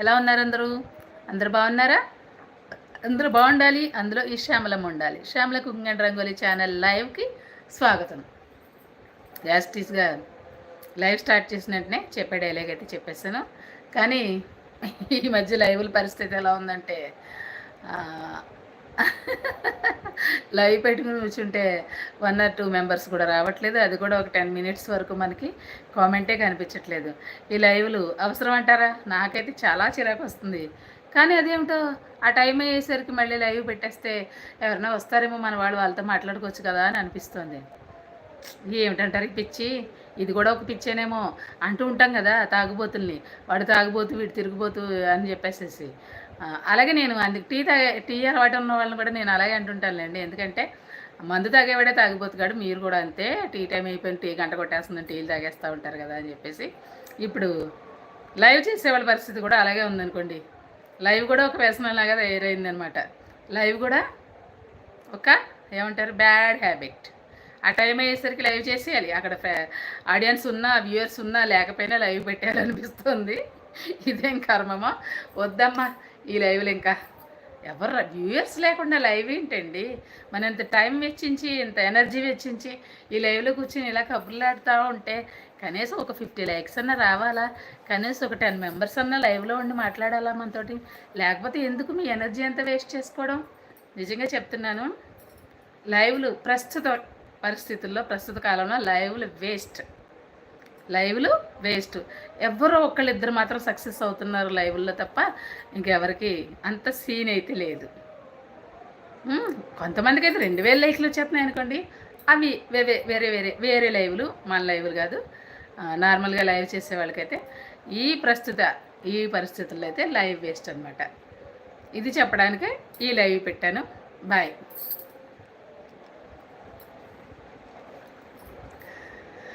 ఎలా ఉన్నారు అందరూ? అందరు బాగున్నారా? అందరూ బాగుండాలి అందులో ఈ శ్యామలం ఉండాలి. Shyamala cooking and rangoli channel లైవ్కి స్వాగతం. యాస్టీస్గా లైవ్ స్టార్ట్ చేసినట్టునే చెప్పే డైలాగ్ అయితే చెప్పేస్తాను. కానీ ఈ మధ్య లైవ్ల పరిస్థితి ఎలా ఉందంటే లైవ్ పెట్టుకుని కూర్చుంటే వన్ ఆర్ టూ మెంబర్స్ కూడా రావట్లేదు. అది కూడా ఒక టెన్ మినిట్స్ వరకు మనకి కామెంటే కనిపించట్లేదు. ఈ లైవ్లు అవసరం అంటారా? నాకైతే చాలా చిరాకు వస్తుంది. కానీ అదేమిటో? ఆ టైం అయ్యేసరికి మళ్ళీ లైవ్ పెట్టేస్తే ఎవరైనా వస్తారేమో మన వాళ్ళు వాళ్ళతో మాట్లాడుకోవచ్చు కదా అని అనిపిస్తుంది. ఏమిటంటారు పిచ్చి? ఇది కూడా ఒక పిచ్చేనేమో అంటూ ఉంటాం కదా తాగుబోతుల్ని. వాడు తాగుబోతు వీడు తిరిగిపోతూ అని చెప్పేసేసి. అలాగే నేను అందుకు టీ తాగే టీ అలవాటు ఉన్న వాళ్ళని కూడా నేను అలాగే అంటుంటానులేండి. ఎందుకంటే మందు తాగేవాడే తాగిపోతుగాడు మీరు కూడా అంతే. టీ టైం అయిపోయిన టీ గంట కొట్టేస్తుందని టీలు తాగేస్తూ ఉంటారు కదా అని చెప్పేసి. ఇప్పుడు లైవ్ చేసేవాళ్ళ పరిస్థితి కూడా అలాగే ఉందనుకోండి. లైవ్ కూడా ఒక వ్యసనంలాగా తయారైందనమాట. లైవ్ కూడా ఒక ఏమంటారు బ్యాడ్ హ్యాబిట్. ఆ టైం అయ్యేసరికి లైవ్ చేసేయాలి. అక్కడ ఆడియన్స్ ఉన్నా వ్యూయర్స్ ఉన్నా లేకపోయినా లైవ్ పెట్టాలనిపిస్తుంది ఇదేం కర్మమా? వద్దమ్మా ఈ లైవ్లు ఇంకా ఎవరు వ్యూయర్స్ లేకుండా లైవ్ ఏంటండి? మనం ఇంత టైం వెచ్చించి ఇంత ఎనర్జీ వెచ్చించి ఈ లైవ్లో కూర్చొని ఇలా కబుర్లాడుతూ ఉంటే కనీసం ఒక ఫిఫ్టీ లైక్స్ అన్నా రావాలా? కనీసం ఒక టెన్ మెంబర్స్ అన్నా లైవ్లో ఉండి మాట్లాడాలా మనతోటి? లేకపోతే ఎందుకు మీ ఎనర్జీ అంతా వేస్ట్ చేసుకోవడం? నిజంగా చెప్తున్నాను. లైవ్లు ప్రస్తుత పరిస్థితుల్లో ప్రస్తుత కాలంలో లైవ్లు వేస్ట్. లైవ్లు వేస్ట్. ఎవరో ఒకళ్ళిద్దరు మాత్రం సక్సెస్ అవుతున్నారు లైవ్లో తప్ప ఇంకెవరికి అంత సీన్ అయితే లేదు. కొంతమందికి అయితే రెండు వేల లైక్లు వచ్చేస్తున్నాయి అనుకోండి. అవి వేరే వేరే వేరే వేరే లైవ్లు మన లైవ్లు కాదు. నార్మల్గా లైవ్ చేసే వాళ్ళకైతే ఈ ప్రస్తుత ఈ పరిస్థితుల్లో అయితే లైవ్ వేస్ట్ అనమాట ఇది చెప్పడానికి ఈ లైవ్ పెట్టాను. బాయ్.